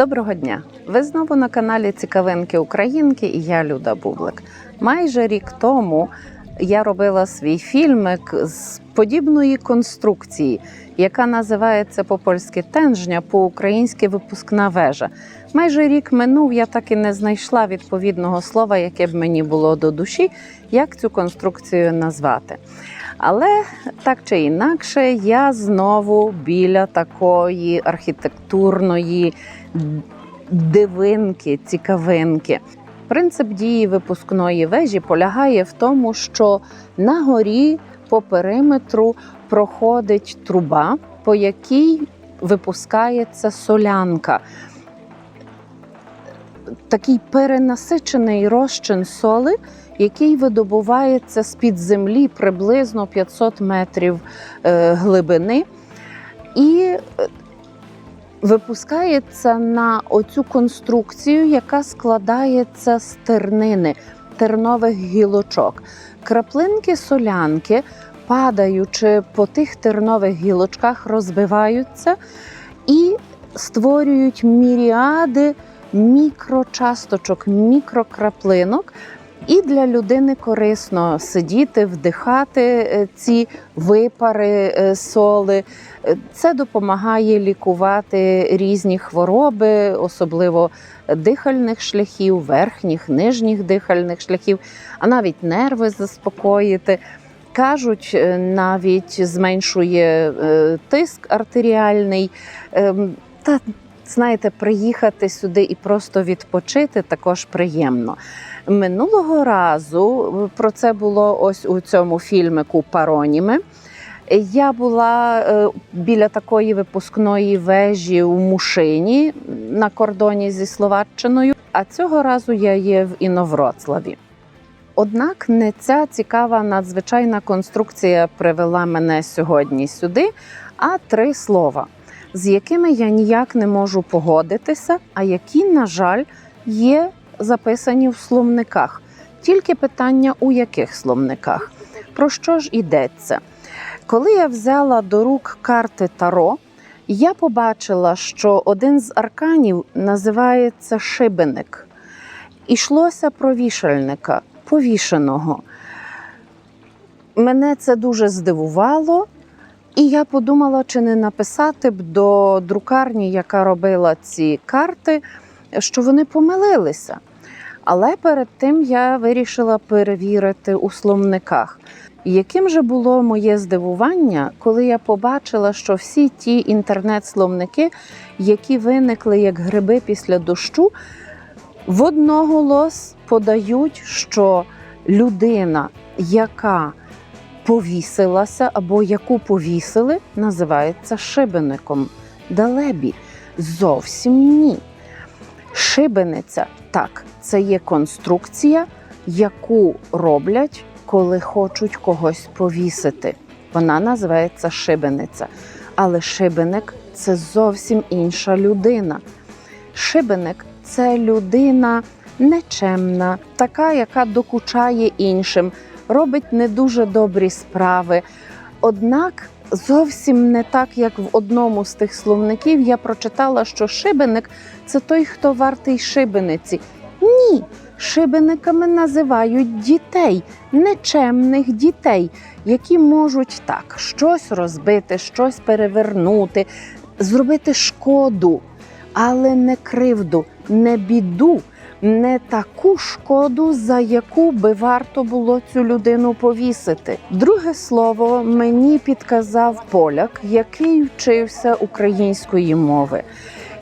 Доброго дня! Ви знову на каналі Цікавинки Українки і я Люда Бублик. Майже рік тому я робила свій фільмик з подібної конструкції, яка називається по-польськи тенжня, по-українськи випускна вежа. Майже рік минув, я так і не знайшла відповідного слова, яке б мені було до душі, як цю конструкцію назвати. Але так чи інакше, я знову біля такої архітектурної дивинки, цікавинки. Принцип дії випускної вежі полягає в тому, що на горі по периметру проходить труба, по якій випускається солянка. Такий перенасичений розчин соли, який видобувається з-під землі приблизно 500 метрів е, глибини. І е, випускається на оцю конструкцію, яка складається з тернини, тернових гілочок. Краплинки солянки, падаючи по тих тернових гілочках, розбиваються і створюють міріади мікрочасточок, мікрокраплинок. І для людини корисно сидіти, вдихати е, ці випари е, соли. Е, Це допомагає лікувати різні хвороби, особливо дихальних шляхів, верхніх, нижніх дихальних шляхів, а навіть нерви заспокоїти. Кажуть, навіть зменшує тиск артеріальний. Ем, Та знаєте, приїхати сюди і просто відпочити також приємно. Минулого разу про це було ось у цьому фільмику Пароніми. Я була е, біля такої випускної вежі у Мушині на кордоні зі Словаччиною, а цього разу я є в Іновроцлаві. Однак не ця цікава надзвичайна конструкція привела мене сьогодні сюди, а три слова, з якими я ніяк не можу погодитися, а які, на жаль, є записані в словниках. Тільки питання у яких словниках? Про що ж йдеться? Коли я взяла до рук карти Таро, я побачила, що один з арканів називається шибеник. Ішлося про вішальника, повішеного. Мене це дуже здивувало, і я подумала, чи не написати б до друкарні, яка робила ці карти, що вони помилилися. Але перед тим я вирішила перевірити у словниках. Яким же було моє здивування, коли я побачила, що всі ті інтернет-словники, які виникли як гриби після дощу, в одноголос подають, що людина, яка повісилася або яку повісили, називається шибеником. Далебі зовсім ні. Шибениця так, це є конструкція, яку роблять, коли хочуть когось повісити. Вона називається шибениця. Але шибеник це зовсім інша людина. Шибеник це людина нечемна, така, яка докучає іншим, робить не дуже добрі справи. Однак зовсім не так, як в одному з тих словників я прочитала, що шибеник це той, хто вартий шибениці. Ні, шибениками називають дітей, нечемних дітей, які можуть так щось розбити, щось перевернути, зробити шкоду, але не кривду, не біду, не таку шкоду, за яку би варто було цю людину повісити. Друге слово мені підказав поляк, який вчився української мови.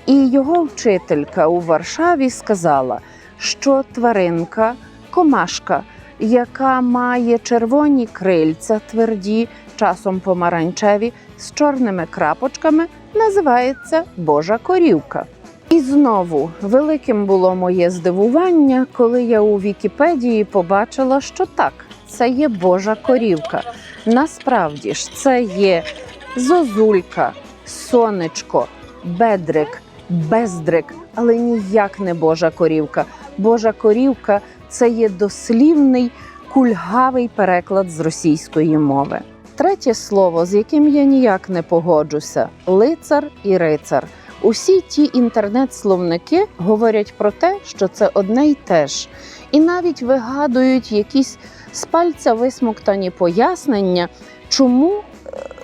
І його вчителька у Варшаві сказала, що тваринка, комашка, яка має червоні крильця тверді, часом помаранчеві, з чорними крапочками, називається Божа корівка. І знову великим було моє здивування, коли я у Вікіпедії побачила, що так, це є Божа корівка. Насправді ж це є зозулька, сонечко, бедрик, бездрик, але ніяк не Божа корівка. Божа корівка це є дослівний кульгавий переклад з російської мови. Третє слово, з яким я ніяк не погоджуся лицар і рицар. Усі ті інтернет-словники говорять про те, що це одне й те ж, і навіть вигадують якісь з пальця висмоктані пояснення, чому е,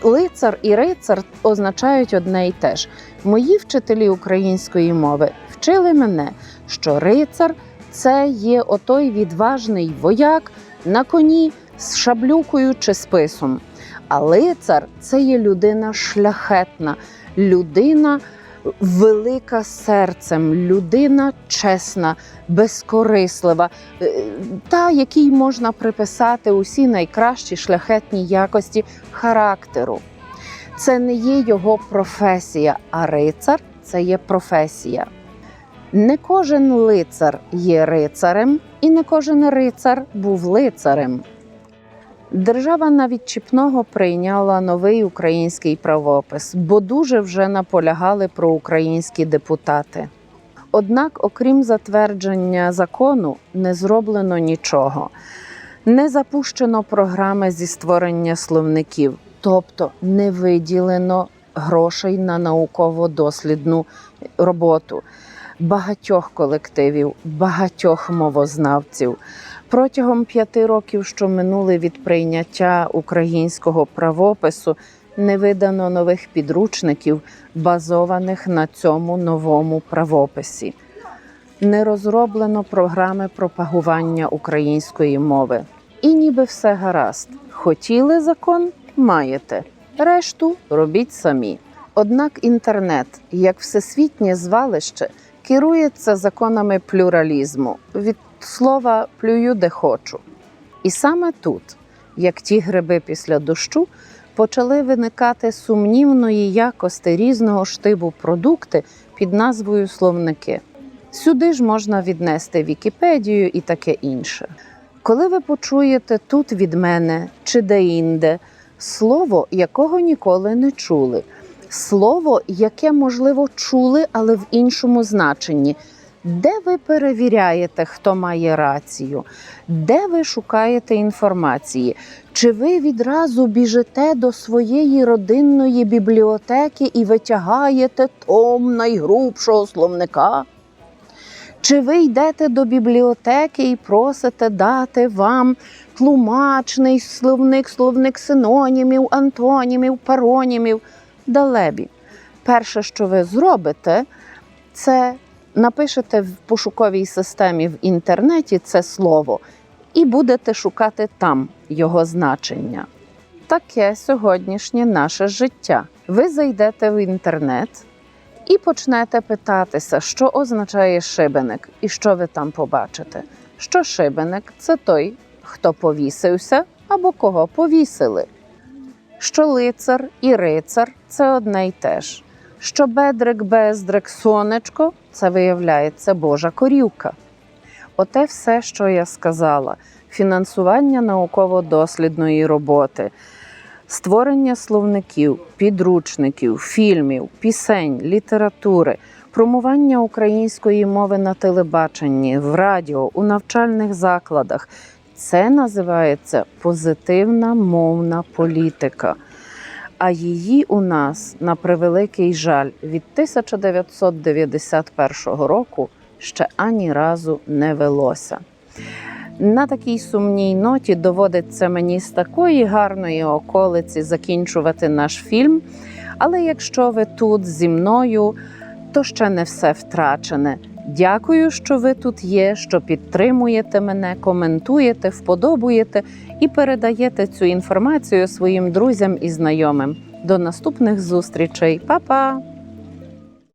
лицар і рицар означають одне й те ж. Мої вчителі української мови вчили мене, що рицар це є отой відважний вояк на коні з шаблюкою чи списом. А лицар це є людина шляхетна, людина велика серцем, людина чесна, безкорислива, е, та якій можна приписати усі найкращі шляхетні якості характеру. Це не є його професія, а рицар це є професія. Не кожен лицар є рицарем, і не кожен рицар був лицарем. Держава навіть чіпного прийняла новий український правопис, бо дуже вже наполягали про українські депутати. Однак, окрім затвердження закону, не зроблено нічого. Не запущено програми зі створення словників, тобто не виділено грошей на науково-дослідну роботу багатьох колективів, багатьох мовознавців. Протягом п'яти років, що минули від прийняття українського правопису, не видано нових підручників, базованих на цьому новому правописі. Не розроблено програми пропагування української мови. І ніби все гаразд. Хотіли закон маєте. Решту робіть самі. Однак інтернет, як всесвітнє звалище, керується законами плюралізму від слова плюю де хочу. І саме тут, як ті гриби після дощу, почали виникати сумнівної якості різного штибу продукти під назвою словники. Сюди ж можна віднести Вікіпедію і таке інше. Коли ви почуєте тут від мене чи де-інде слово, якого ніколи не чули, слово, яке, можливо, чули, але в іншому значенні. Де ви перевіряєте, хто має рацію? Де ви шукаєте інформації? Чи ви відразу біжите до своєї родинної бібліотеки і витягаєте том найгрубшого словника? Чи ви йдете до бібліотеки і просите дати вам тлумачний словник, словник синонімів, антонімів, паронімів? Далебі. Перше, що ви зробите, це напишете в пошуковій системі в інтернеті це слово і будете шукати там його значення. Таке сьогоднішнє наше життя. Ви зайдете в інтернет і почнете питатися, що означає шибеник і що ви там побачите. Що шибеник це той, хто повісився або кого повісили. Що лицар і рицар це одне й те ж. Що бедрик, бездрик, сонечко це виявляється Божа корівка. Оте все, що я сказала: фінансування науково-дослідної роботи, створення словників, підручників, фільмів, пісень, літератури, промування української мови на телебаченні, в радіо, у навчальних закладах. Це називається позитивна мовна політика. А її у нас, на превеликий жаль, від 1991 року ще ані разу не велося. На такій сумній ноті доводиться мені з такої гарної околиці закінчувати наш фільм. Але якщо ви тут зі мною, то ще не все втрачене. Дякую, що ви тут є, що підтримуєте мене, коментуєте, вподобуєте і передаєте цю інформацію своїм друзям і знайомим. До наступних зустрічей, Па-па!